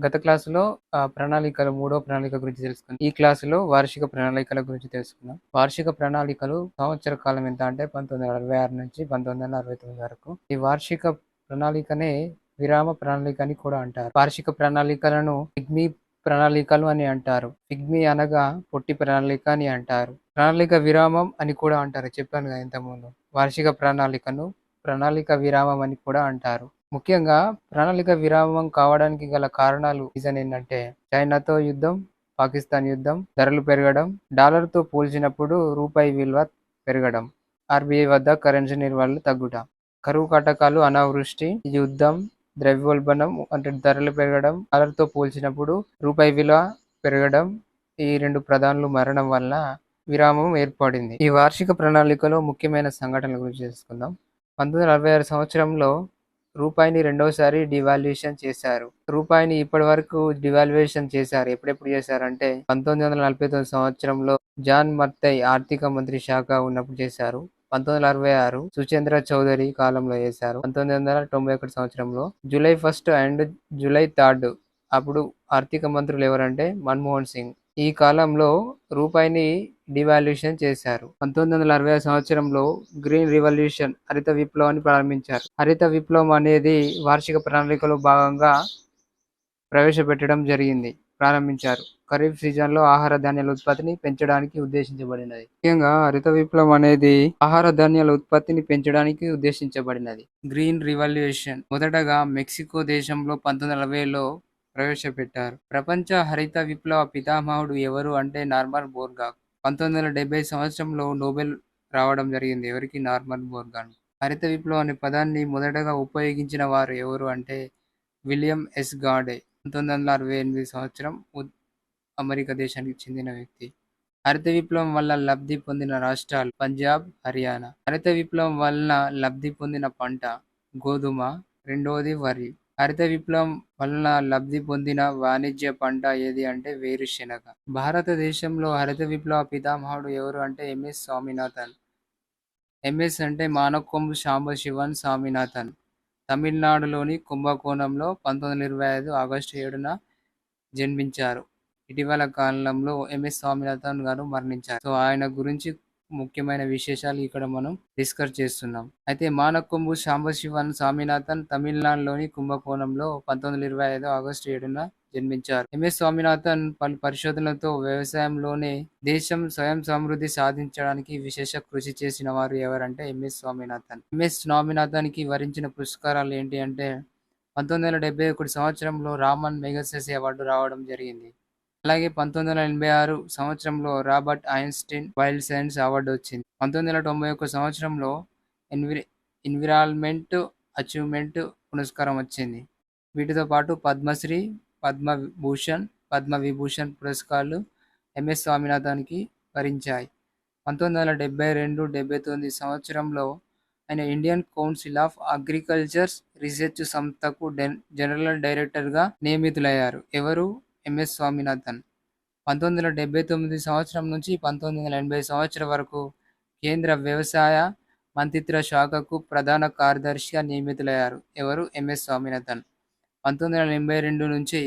గత క్లాసులో ప్రణాళికలు మూడో ప్రణాళిక గురించి తెలుసుకున్నాం. ఈ క్లాసులో వార్షిక ప్రణాళికల గురించి తెలుసుకుందాం. వార్షిక ప్రణాళికలు సంవత్సర కాలం ఎంత అంటే 1966 నుంచి 1969 వరకు. ఈ వార్షిక ప్రణాళికనే విరామ ప్రణాళిక అని కూడా అంటారు. వార్షిక ప్రణాళికలను పిగ్మీ ప్రణాళికలు అని అంటారు. పిగ్మీ అనగా పొట్టి ప్రణాళిక అని అంటారు. ప్రణాళిక విరామం అని కూడా అంటారు. చెప్పాను కదా ఇంతకుముందు. వార్షిక ప్రణాళికను ప్రణాళిక విరామం అని కూడా అంటారు. ముఖ్యంగా ప్రణాళిక విరామం కావడానికి గల కారణాలు రీజన్ ఏంటంటే చైనాతో యుద్ధం, పాకిస్తాన్ యుద్ధం, ధరలు పెరగడం, డాలర్తో పోల్చినప్పుడు రూపాయి విలువ పెరగడం, ఆర్బీఐ వద్ద కరెన్సీ నిర్వహణలు తగ్గుట, కరువు కాటకాలు, అనావృష్టి, యుద్ధం, ద్రవ్యోల్బణం అంటే ధరలు పెరగడం, డాలర్తో పోల్చినప్పుడు రూపాయి విలువ పెరగడం ఈ రెండు ప్రధానులు మరణం వల్ల విరామం ఏర్పడింది. ఈ వార్షిక ప్రణాళికలో ముఖ్యమైన సంఘటనల గురించి తెలుసుకుందాం. 1946 సంవత్సరంలో రూపాయిని రెండవసారి డివాల్యూషన్ చేశారు. రూపాయిని ఇప్పటి వరకు డివాల్యుయేషన్ చేశారు. ఎప్పుడెప్పుడు చేశారంటే 1949 సంవత్సరంలో జాన్ మర్తై ఆర్థిక మంత్రి శాఖ ఉన్నప్పుడు చేశారు. 1966 సుచేంద్ర చౌదరి కాలంలో చేశారు. 1991 సంవత్సరంలో July first and July third అప్పుడు ఆర్థిక మంత్రులు ఎవరంటే మన్మోహన్ సింగ్. ఈ కాలంలో రూపాయిని డివాల్యూషన్ చేశారు. 1965 సంవత్సరంలో గ్రీన్ రివల్యూషన్ హరిత విప్లవాన్ని ప్రారంభించారు. హరిత విప్లవం అనేది వార్షిక ప్రణాళికలో భాగంగా ప్రవేశపెట్టడం జరిగింది. ప్రారంభించారు. ఖరీఫ్ సీజన్లో ఆహార ధాన్యాల ఉత్పత్తిని పెంచడానికి ఉద్దేశించబడినది. ముఖ్యంగా హరిత విప్లవం అనేది ఆహార ధాన్యాల ఉత్పత్తిని పెంచడానికి ఉద్దేశించబడినది. గ్రీన్ రివల్యూషన్ మొదటగా మెక్సికో దేశంలో 1940లో ప్రవేశపెట్టారు. ప్రపంచ హరిత విప్లవ పితామహుడు ఎవరు అంటే నార్మన్ బోర్లాగ్. 1970 సంవత్సరంలో నోబెల్ రావడం జరిగింది. ఎవరికి? నార్మన్ బోర్గాన్ హరిత విప్లవం అనే పదాన్ని మొదటగా ఉపయోగించిన వారు ఎవరు అంటే విలియం ఎస్ గాడే. 1968 సంవత్సరం అమెరికా దేశానికి చెందిన వ్యక్తి. హరిత విప్లవం వల్ల లబ్ధి పొందిన రాష్ట్రాలు పంజాబ్, హర్యానా. హరిత విప్లవం వలన లబ్ధి పొందిన పంట గోధుమ, రెండవది వరి. హరిత విప్లవం వలన లబ్ధి పొందిన వాణిజ్య పంట ఏది అంటే వేరుశెనగ. భారతదేశంలో హరిత విప్లవ పితామహుడు ఎవరు అంటే ఎంఎస్ స్వామినాథన్. ఎంఎస్ అంటే మానకొంబు శివన్ స్వామినాథన్. తమిళనాడులోని కుంభకోణంలో 1925 ఆగస్టు ఏడున జన్మించారు. ఇటీవల కాలంలో ఎంఎస్ స్వామినాథన్ గారు మరణించారు. సో ఆయన గురించి ముఖ్యమైన విశేషాలు ఇక్కడ మనం డిస్కస్ చేస్తున్నాం. అయితే మానకొంబు సాంబశివన్ స్వామినాథన్ తమిళనాడులోని కుంభకోణంలో 1925 ఆగస్టు ఏడున జన్మించారు. ఎంఎస్ స్వామినాథన్ పలు పరిశోధనలతో వ్యవసాయంలోనే దేశం స్వయం సమృద్ధి సాధించడానికి విశేష కృషి చేసిన వారు ఎవరంటే ఎంఎస్ స్వామినాథన్. ఎంఎస్ స్వామినాథన్‌కి వరించిన పురస్కారాలు ఏంటి అంటే 1971 సంవత్సరంలో రామన్ మెగసెస్ అవార్డు రావడం జరిగింది. అలాగే 1986 సంవత్సరంలో Robert Einstein world science award వచ్చింది. 1991 సంవత్సరంలో ఎన్వి ఎన్విరాన్మెంట్ అచీవ్‌మెంట్ పురస్కారం వచ్చింది. వీటితో పాటు పద్మశ్రీ, పద్మభూషణ్, పద్మవిభూషణ్ పురస్కారాలు ఎంఎస్ స్వామినాథన్‌కి వరించాయి. 1972, 79 సంవత్సరంలో ఆయన Indian council of agricultures research సంస్థకు డెన్ జనరల్ డైరెక్టర్‌గా నియమితులయ్యారు. ఎవరు? ఎంఎస్ స్వామినాథన్. 1979 సంవత్సరం నుంచి 1980 సంవత్సరం వరకు కేంద్ర వ్యవసాయ మంత్రిత్వ శాఖకు ప్రధాన కార్యదర్శిగా నియమితులయ్యారు. ఎవరు? ఎంఎస్ స్వామినాథన్. 1982 నుంచి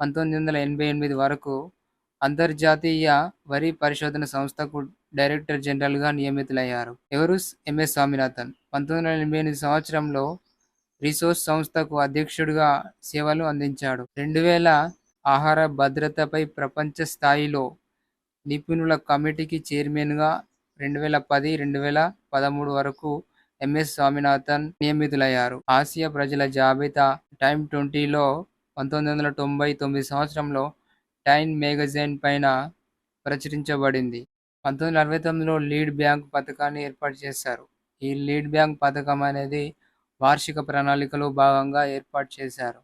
1988 వరకు అంతర్జాతీయ వరి పరిశోధన సంస్థకు డైరెక్టర్ జనరల్‌గా నియమితులయ్యారు. ఎవరు? ఎంఎస్ స్వామినాథన్. 1988 సంవత్సరంలో రిసోర్స్ సంస్థకు అధ్యక్షుడిగా సేవలు అందించాడు. 2000 ఆహార భద్రతపై ప్రపంచ స్థాయిలో నిపుణుల కమిటీకి చైర్మన్‌గా 2010, 2013 వరకు ఎంఎస్ స్వామినాథన్ నియమితులయ్యారు. ఆసియా ప్రజల జాబితా టైమ్ ట్వంటీలో 1999 సంవత్సరంలో టైమ్ మ్యాగజైన్ పైన ప్రచురించబడింది. 1969లో లీడ్ బ్యాంక్ పథకాన్ని ఏర్పాటు చేశారు. ఈ లీడ్ బ్యాంక్ పథకం అనేది వార్షిక ప్రణాళికలో భాగంగా ఏర్పాటు చేశారు.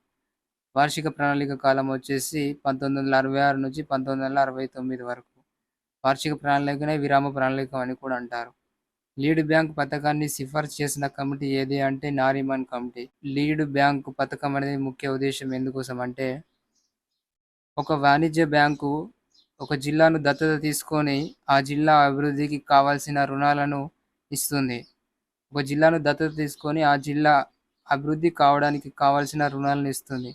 వార్షిక ప్రణాళిక కాలం వచ్చేసి 1966 నుంచి 1969 వరకు. వార్షిక ప్రణాళికనే విరామ ప్రణాళిక అని కూడా అంటారు. లీడ్ బ్యాంక్ పథకాన్ని సిఫార్సు చేసిన కమిటీ ఏది అంటే నారిమన్ కమిటీ. లీడ్ బ్యాంకు పథకం అనేది ముఖ్య ఉద్దేశం ఎందుకోసం అంటే ఒక వాణిజ్య బ్యాంకు ఒక జిల్లాను దత్తత తీసుకొని ఆ జిల్లా అభివృద్ధికి కావాల్సిన రుణాలను ఇస్తుంది. ఒక జిల్లాను దత్తత తీసుకొని ఆ జిల్లా అభివృద్ధి కావడానికి కావాల్సిన రుణాలను ఇస్తుంది.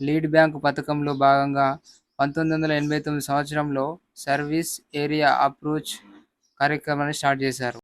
లీడ్ బ్యాంక్ పథకంలో భాగంగా పంతొమ్మిది వందల ఎనభై తొమ్మిది సంవత్సరంలో సర్వీస్ ఏరియా అప్రోచ్ కార్యక్రమాన్ని స్టార్ట్ చేశారు.